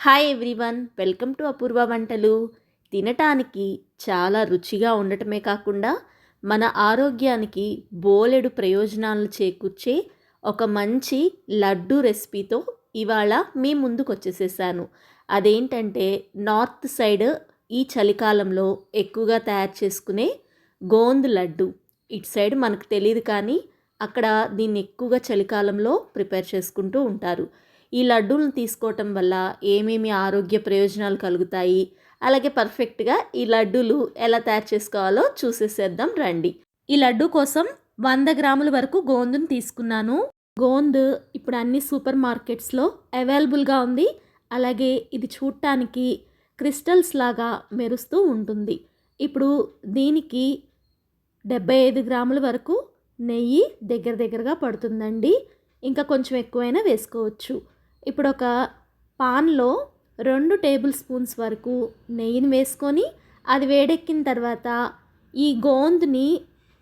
Hi everyone welcome to Apoorva వంటలు. తినటానికి చాలా రుచిగా ఉండటమే కాకుండా మన ఆరోగ్యానికి బోలెడు ప్రయోజనాలను చేకూర్చే ఒక మంచి లడ్డు రెసిపీతో ఇవాళ మీ ముందుకు వచ్చేసేసాను అదేంటంటే నార్త్ సైడ్ ఈ చలికాలంలో ఎక్కువగా తయారు చేసుకునే గోంద్ లడ్డు. ఇటు సైడ్ మనకు తెలియదు కానీ అక్కడ దీన్ని ఎక్కువగా చలికాలంలో ప్రిపేర్ చేసుకుంటూ ఉంటారు. ఈ లడ్డూలను తీసుకోవటం వల్ల ఏమేమి ఆరోగ్య ప్రయోజనాలు కలుగుతాయి? అలాగే పర్ఫెక్ట్గా ఈ లడ్డూలు ఎలా తయారు చేసుకోవాలో చూసేసేద్దాం రండి. ఈ లడ్డు కోసం వంద గ్రాముల వరకు గోందును తీసుకున్నాను. గోంద్ ఇప్పుడు అన్ని సూపర్ మార్కెట్స్లో అవైలబుల్గా ఉంది. అలాగే ఇది చూడటానికి క్రిస్టల్స్ లాగా మెరుస్తూ ఉంటుంది. ఇప్పుడు దీనికి డెబ్బై ఐదు గ్రాముల వరకు నెయ్యి దగ్గర దగ్గరగా పడుతుందండి. ఇంకా కొంచెం ఎక్కువైనా వేసుకోవచ్చు. ఇప్పుడు ఒక పాన్లో రెండు టేబుల్ స్పూన్స్ వరకు నెయ్యిని వేసుకొని అది వేడెక్కిన తర్వాత ఈ గోందుని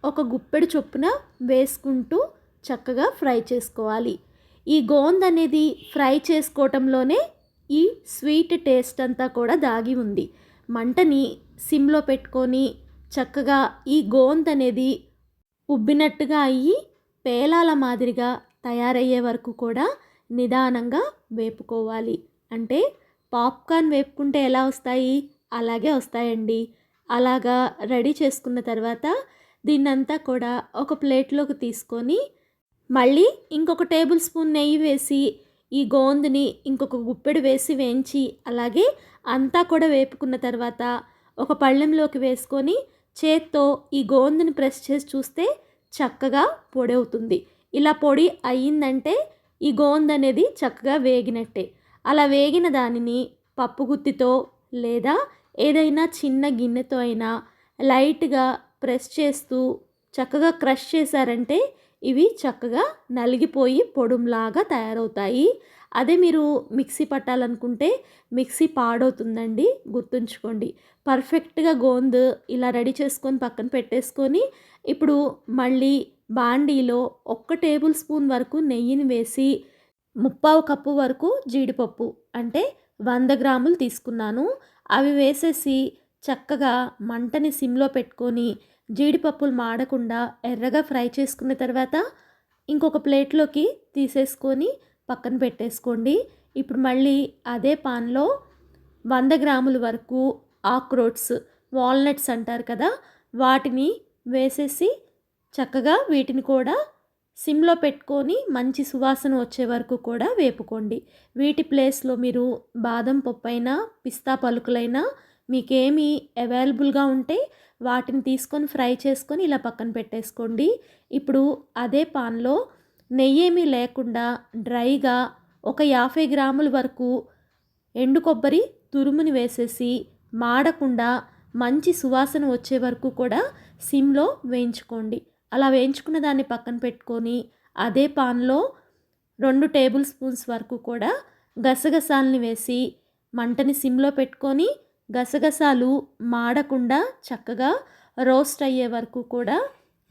ఒక గుప్పెడు చొప్పున వేసుకుంటూ చక్కగా ఫ్రై చేసుకోవాలి. ఈ గోంద్ అనేది ఫ్రై చేసుకోవటంలోనే ఈ స్వీట్ టేస్ట్ అంతా కూడా దాగి ఉంది. మంటని సిమ్లో పెట్టుకొని చక్కగా ఈ గోంద్ అనేది ఉబ్బినట్టుగా అయ్యి పేలాల మాదిరిగా తయారయ్యే వరకు కూడా నిదానంగా వేపుకోవాలి. అంటే పాప్కార్న్ వేపుకుంటే ఎలా వస్తాయి? అలాగే వస్తాయండి. అలాగా రెడీ చేసుకున్న తర్వాత దీన్నంతా కూడా ఒక ప్లేట్లోకి తీసుకొని మళ్ళీ ఇంకొక టేబుల్ స్పూన్ నెయ్యి వేసి ఈ గోందుని ఇంకొక గుప్పెడు వేసి వేయించి అలాగే అంతా కూడా వేపుకున్న తర్వాత ఒక పళ్ళెంలోకి వేసుకొని చేత్తో ఈ గోందుని ప్రెస్ చేసి చూస్తే చక్కగా పొడి అవుతుంది. ఇలా పొడి అయ్యిందంటే ఈ గోంద అనేది చక్కగా వేగినట్టే. అలా వేగిన దానిని పప్పు గుత్తితో లేదా ఏదైనా చిన్న గిన్నెతో అయినా లైట్గా ప్రెస్ చేస్తూ చక్కగా క్రష్ చేశారంటే ఇవి చక్కగా నలిగిపోయి పొడుంలాగా తయారవుతాయి. అదే మీరు మిక్సీ పట్టాలనుకుంటే మిక్సీ పాడవుతుందండి గుర్తుంచుకోండి. పర్ఫెక్ట్గా గోంద ఇలా రెడీ చేసుకొని పక్కన పెట్టేసుకొని ఇప్పుడు మళ్ళీ బాండీలో ఒక్క టేబుల్ స్పూన్ వరకు నెయ్యిని వేసి ముప్పావు కప్పు వరకు జీడిపప్పు అంటే వంద గ్రాములు తీసుకున్నాను. అవి వేసేసి చక్కగా మంటని సిమ్లో పెట్టుకొని జీడిపప్పులు మాడకుండా ఎర్రగా ఫ్రై చేసుకున్న తర్వాత ఇంకొక ప్లేట్లోకి తీసేసుకొని పక్కన పెట్టేసుకోండి. ఇప్పుడు మళ్ళీ అదే పాన్లో వంద గ్రాముల వరకు ఆక్రోట్స్ వాల్నట్స్ అంటారు కదా వాటిని వేసేసి చక్కగా వీటిని కూడా సిమ్లో పెట్టుకొని మంచి సువాసన వచ్చే వరకు కూడా వేపుకోండి. వీటి ప్లేస్లో మీరు బాదం పప్పు అయినా పిస్తా పలుకులైనా మీకేమి అవైలబుల్గా ఉంటే వాటిని తీసుకొని ఫ్రై చేసుకొని ఇలా పక్కన పెట్టేసుకోండి. ఇప్పుడు అదే పాన్లో నెయ్యి ఏమీ లేకుండా డ్రైగా ఒక యాభై గ్రాముల వరకు ఎండు కొబ్బరి తురుముని వేసేసి మాడకుండా మంచి సువాసన వచ్చే వరకు కూడా సిమ్లో వేయించుకోండి. అలా వేయించుకున్న దాన్ని పక్కన పెట్టుకొని అదే పాన్లో రెండు టేబుల్ స్పూన్స్ వరకు కూడా గసగసాలని వేసి మంటని సిమ్లో పెట్టుకొని గసగసాలు మాడకుండా చక్కగా రోస్ట్ అయ్యే వరకు కూడా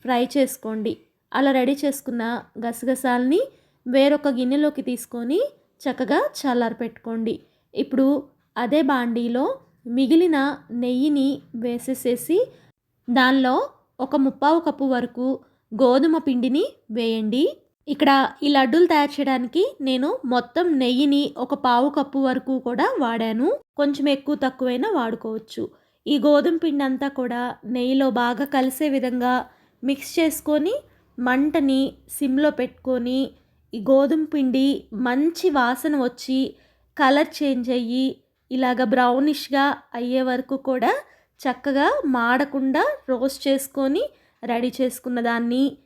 ఫ్రై చేసుకోండి. అలా రెడీ చేసుకున్న గసగసాలని వేరొక గిన్నెలోకి తీసుకొని చక్కగా చల్లారి పెట్టుకోండి. ఇప్పుడు అదే బాండీలో మిగిలిన నెయ్యిని వేసేసేసి దానిలో ఒక ముప్పావు కప్పు వరకు గోధుమ పిండిని వేయండి. ఇక్కడ ఈ లడ్డూలు తయారు చేయడానికి నేను మొత్తం నెయ్యిని ఒక పావు కప్పు వరకు కూడా వాడాను. కొంచెం ఎక్కువ తక్కువైనా వాడుకోవచ్చు. ఈ గోధుమ పిండి అంతా కూడా నెయ్యిలో బాగా కలిసే విధంగా మిక్స్ చేసుకొని మంటని సిమ్లో పెట్టుకొని ఈ గోధుమ పిండి మంచి వాసన వచ్చి కలర్ చేంజ్ అయ్యి ఇలాగ బ్రౌనిష్గా అయ్యే వరకు కూడా చక్కగా మాడకుండా రోస్ట్ చేసుకొని రెడీ చేసుకున్న దాన్ని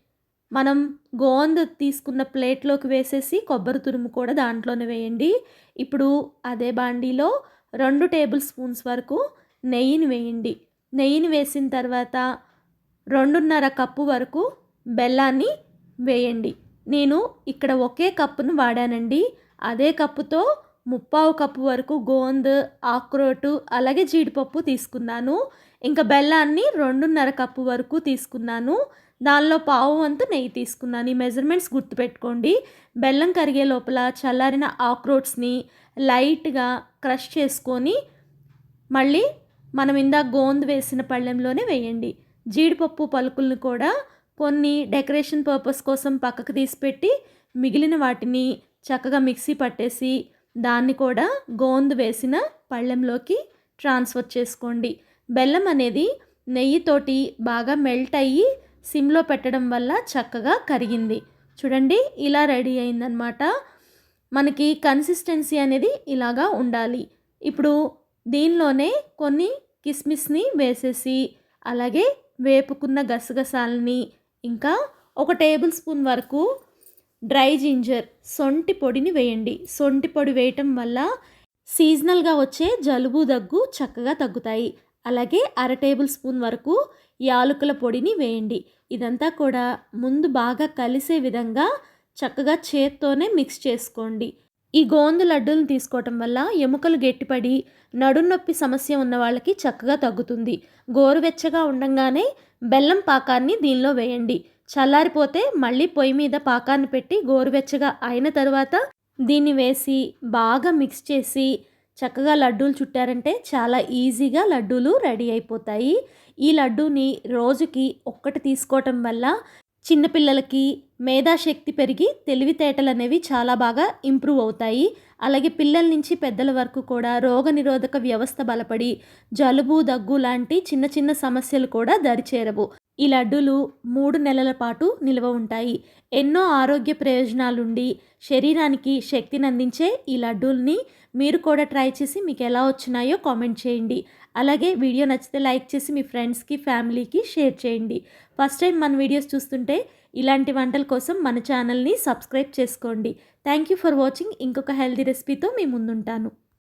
మనం గోంద తీసుకున్న ప్లేట్లోకి వేసేసి కొబ్బరి తురుము కూడా దాంట్లోనే వేయండి. ఇప్పుడు అదే బాండీలో రెండు టేబుల్ స్పూన్స్ వరకు నెయ్యిని వేయండి. నెయ్యిని వేసిన తర్వాత రెండున్నర కప్పు వరకు బెల్లాన్ని వేయండి. నేను ఇక్కడ ఒకే కప్పును వాడానండి. అదే కప్పుతో ముప్పావు కప్పు వరకు గోంద్ ఆక్రోటు అలాగే జీడిపప్పు తీసుకున్నాను. ఇంకా బెల్లాన్ని రెండున్నర కప్పు వరకు తీసుకున్నాను. దానిలో పావు వంతు నెయ్యి తీసుకున్నాను. ఈ మెజర్మెంట్స్ గుర్తుపెట్టుకోండి. బెల్లం కరిగే లోపల చల్లారిన ఆక్రోట్స్ని లైట్గా క్రష్ చేసుకొని మళ్ళీ మనం ఇందాక గోందు వేసిన పళ్ళెంలోనే వేయండి. జీడిపప్పు పలుకులను కూడా కొన్ని డెకరేషన్ పర్పస్ కోసం పక్కకు తీసిపెట్టి మిగిలిన వాటిని చక్కగా మిక్సీ పట్టేసి దాన్ని కూడా గోందు వేసిన పళ్ళెంలోకి ట్రాన్స్ఫర్ చేసుకోండి. బెల్లం అనేది నెయ్యితోటి బాగా మెల్ట్ అయ్యి సిమ్లో పెట్టడం వల్ల చక్కగా కరిగింది. చూడండి ఇలా రెడీ అయిందనమాట మనకి కన్సిస్టెన్సీ అనేది ఇలాగా ఉండాలి. ఇప్పుడు దీనిలోనే కొన్ని కిస్మిస్ని వేసేసి అలాగే వేపుకున్న గసగసాలని ఇంకా ఒక టేబుల్ స్పూన్ వరకు డ్రై జింజర్ సొంటి పొడిని వేయండి. సొంటి పొడి వేయటం వల్ల సీజనల్గా వచ్చే జలుబు దగ్గు చక్కగా తగ్గుతాయి. అలాగే అర టేబుల్ స్పూన్ వరకు యాలకుల పొడిని వేయండి. ఇదంతా కూడా ముందు బాగా కలిసే విధంగా చక్కగా చేత్తోనే మిక్స్ చేసుకోండి. ఈ గోందు లడ్డూలను తీసుకోవటం వల్ల ఎముకలు గట్టిపడి నడునొప్పి సమస్య ఉన్న వాళ్ళకి చక్కగా తగ్గుతుంది. గోరువెచ్చగా ఉండంగానే బెల్లం పాకాన్ని దీనిలో వేయండి. చల్లారిపోతే మళ్ళీ పొయ్యి మీద పాకాన్ని పెట్టి గోరువెచ్చగా అయిన తర్వాత దీన్ని వేసి బాగా మిక్స్ చేసి చక్కగా లడ్డూలు చుట్టారంటే చాలా ఈజీగా లడ్డూలు రెడీ అయిపోతాయి. ఈ లడ్డూని రోజుకి ఒక్కటి తీసుకోవటం వల్ల చిన్నపిల్లలకి మేధాశక్తి పెరిగి తెలివితేటలు అనేవి చాలా బాగా ఇంప్రూవ్ అవుతాయి. అలాగే పిల్లల నుంచి పెద్దల వరకు కూడా రోగనిరోధక వ్యవస్థ బలపడి జలుబు దగ్గు లాంటి చిన్న చిన్న సమస్యలు కూడా దరిచేరవు. ఈ లడ్డూలు మూడు నెలల పాటు నిల్వ ఉంటాయి. ఎన్నో ఆరోగ్య ప్రయోజనాలుండి శరీరానికి శక్తిని అందించే ఈ లడ్డూల్ని మీరు కూడా ట్రై చేసి మీకు ఎలా వచ్చినాయో కామెంట్ చేయండి. అలాగే వీడియో నచ్చితే లైక్ చేసి మీ ఫ్రెండ్స్కి ఫ్యామిలీకి షేర్ చేయండి. ఫస్ట్ టైం మన వీడియోస్ చూస్తుంటే ఇలాంటి వంటల కోసం మన ఛానల్ని సబ్స్క్రైబ్ చేసుకోండి. Thank you for watching. ఇంకొక హెల్దీ రెసిపీతో మీ ముందుంటాను.